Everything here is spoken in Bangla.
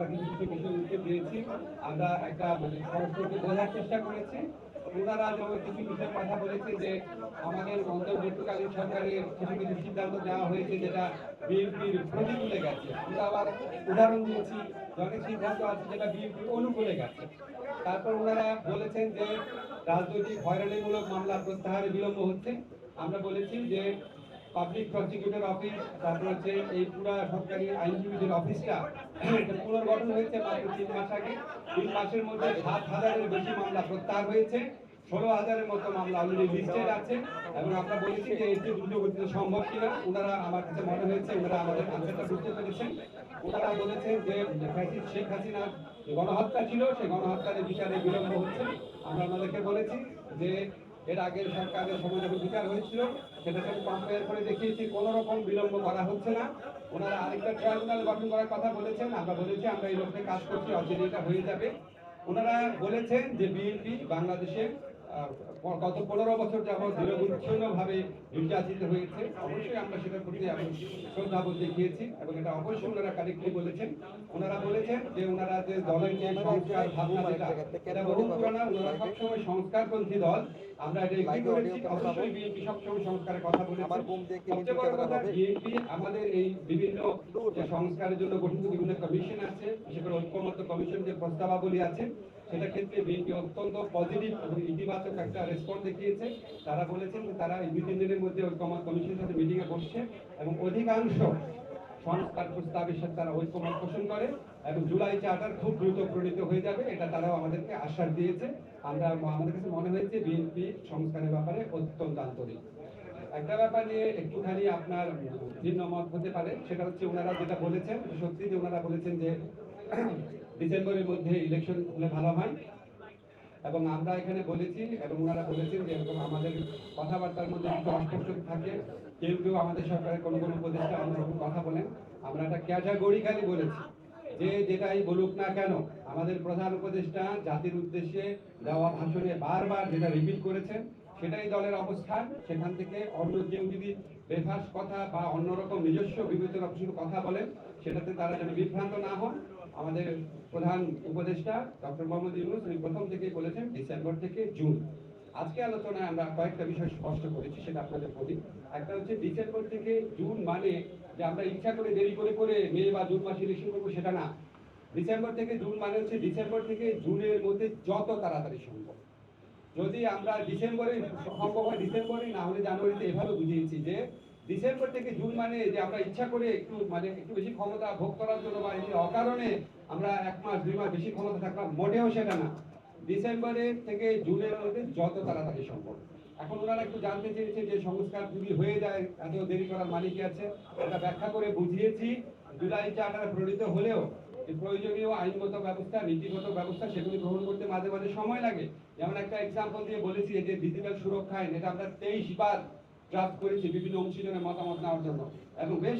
আমরা আমরা একটা বোঝার চেষ্টা করেছি ওনারা কিছু কথা বলেছে যে আমাদের সরকারের কিছু কিছু হয়েছে যেটা গেছে আবার উদাহরণ দিয়েছি সিদ্ধান্ত আছে যেটা বিএনপির অনুকূলে গেছে তারপর ওনারা বলেছেন যে রাজনৈতিক হয়রানিমূলক মামলা প্রত্যাহারে বিলম্ব হচ্ছে আমরা বলেছি যে পাবলিক প্রসিকিউটর অফিস তারপর হচ্ছে এই পুরা সরকারি আইনজীবীদের অফিসটা পুনর্গঠন হয়েছে মাত্র তিন মাস আগে। তিন মাসের মধ্যে সাত হাজারের বেশি মামলা প্রত্যাহার হয়েছে। ষোলো হাজারের মতো মামলা অলরেডি লিস্টেড আছে। এবং আমরা বলেছি যে এটি দ্রুত গতিতে সম্ভব কিনা, ওনারা আমার কাছে মনে হয়েছে, ওনারা আমাদের আনসারটা বুঝতে পেরেছেন। ওনারা বলেছেন যে ফ্যাসিস্ট শেখ হাসিনার যে গণহত্যা ছিল সেই গণহত্যার বিচারে বিলম্ব হচ্ছে। আমরা ওনাদেরকে বলেছি যে এর আগের সরকারের সময় যখন বিচার হয়েছিল সেটাকে আমি কম্পেয়ার করে দেখিয়েছি কোনো রকম বিলম্ব করা হচ্ছে না। ওনারা আরেকটা ট্রাইব্যুনাল গঠন করার কথা বলেছেন আমরা বলেছি আমরা এই লক্ষ্যে কাজ করছি অচিরে এটা হয়ে যাবে। ওনারা বলেছেন যে বিএনপি বাংলাদেশে আহ, গত পনেরো বছর যাবৎ নিরবচ্ছিন্নভাবে নির্যাতিত হয়েছে। অবশ্যই আমরা সেটার প্রতি আমি শ্রদ্ধাবোধ দেখিয়েছি এবং এটা অবশ্যই ওনারা কারেক্টলি বলেছেন। ওনারা বলেছেন যে ওনারা যে দলের যে সংস্কার ভাবনা যেটা এটা বহু পুরানা ওনারা সবসময় সংস্কারপন্থী দল। আমরা এটা এগ্রি করেছি অবশ্যই বিএনপি সবসময় সংস্কারের কথা বলেছে। সবচেয়ে বড় কথা বিএনপি আমাদের এই বিভিন্ন সংস্কারের জন্য গঠিত বিভিন্ন কমিশন আছে বিশেষ করে ঐক্যমত্য কমিশন যে প্রস্তাবাবলী আছে সেটা ক্ষেত্রে বিএনপি অত্যন্ত পজিটিভ এবং ইতিবাচক একটা রেসপন্স দেখিয়েছে। তারা বলেছেন যে তারা এই দুই তিন দিনের মধ্যে ঐক্যমত কমিশনের সাথে মিটিংয়ে বসছে এবং অধিকাংশ সংস্কার প্রস্তাবের সাথে তারা ঐক্যমত পোষণ করে এবং জুলাই চার্টার খুব দ্রুত প্রণীত হয়ে যাবে, এটা তারাও আমাদেরকে আশ্বাস দিয়েছে। আমরা আমাদের কাছে মনে হয়েছে বিএনপি সংস্কারের ব্যাপারে অত্যন্ত আন্তরিক। একটা ব্যাপার নিয়ে একটুখানি আপনার ভিন্ন মত হতে পারে, সেটা হচ্ছে ওনারা যেটা বলেছেন, সত্যি যে ওনারা বলেছেন যে ডিসেম্বরের মধ্যে ইলেকশন হলে ভালো হয়। এবং আমরা এখানে বলেছি, এবং ওনারা বলেছেন যে এরকম আমাদের কথাবার্তার মধ্যে কিছু অস্পষ্ট থাকে। কেউ কেউ আমাদের সরকারের কোনো কোনো উপদেষ্টা অন্যরকম কথা বলেন। আমরা একটা ক্যাটাগরি খালি বলেছি। যে যেটাই বলুক না কেন, আমাদের প্রধান উপদেষ্টা জাতির উদ্দেশ্যে দেওয়া ভাষণে বারবার যেটা রিপিট করেছেন সেটাই দলের অবস্থান। সেখান থেকে অন্য কেউ যদি বেফাস কথা বা অন্যরকম নিজস্ব বিবেচনা কিছু কথা বলেন। সেটাতে তারা যেন বিভ্রান্ত না হন। আমাদের প্রধান উপদেষ্টা ডক্টর মোহাম্মদ ইউনুস, উনি প্রথম থেকেই বলেছেন, ডিসেম্বর থেকে জুন। আজকে আলোচনায় আমরা কয়েকটা বিষয় স্পষ্ট করেছি, সেটা আপনাদের বলি একটা হচ্ছে, ডিসেম্বর থেকে জুন মানে যে আমরা ইচ্ছা করে দেরি করে করে মে বা জুন মাসে ইলেকশন করব, সেটা না। ডিসেম্বর থেকে জুন মানে হচ্ছে, ডিসেম্বর থেকে জুনের মধ্যে যত তাড়াতাড়ি সম্ভব। যদি আমরা ডিসেম্বরে সম্ভব হয় ডিসেম্বরে, না হলে জানুয়ারিতে এভাবে বুঝিয়েছি যে ডিসেম্বর থেকে জুন মানে যে আমরা ইচ্ছা করে একটু মানে একটু বেশি ক্ষমতা ভোগ করার জন্য বা এমনি অকারণে আমরা এক মাস, দুই মাস বেশি ক্ষমতা থাকলাম, মোটেও সেটা না। ডিসেম্বরের থেকে জুনের মধ্যে যত তাড়াতাড়ি সম্ভব। এখন ওনারা একটু জানতে চেয়েছে যে সংস্কার যদি হয়ে যায়, এত দেরি করার মালিক আছে? এটা ব্যাখ্যা করে বুঝিয়েছি জুলাই চার্টার প্রণীত হলেও প্রয়োজনীয় আইনগত ব্যবস্থা, নীতিগত ব্যবস্থা সেগুলি গ্রহণ করতে মাঝে মাঝে সময় লাগে। যেমন একটা এক্সাম্পল দিয়ে বলেছি যে ডিজিটাল সুরক্ষা আইন, এটা আমরা তেইশ বার ড্রাফট করেছি বিভিন্ন অংশীজনের মতামত নেওয়ার জন্য। এবং বেশ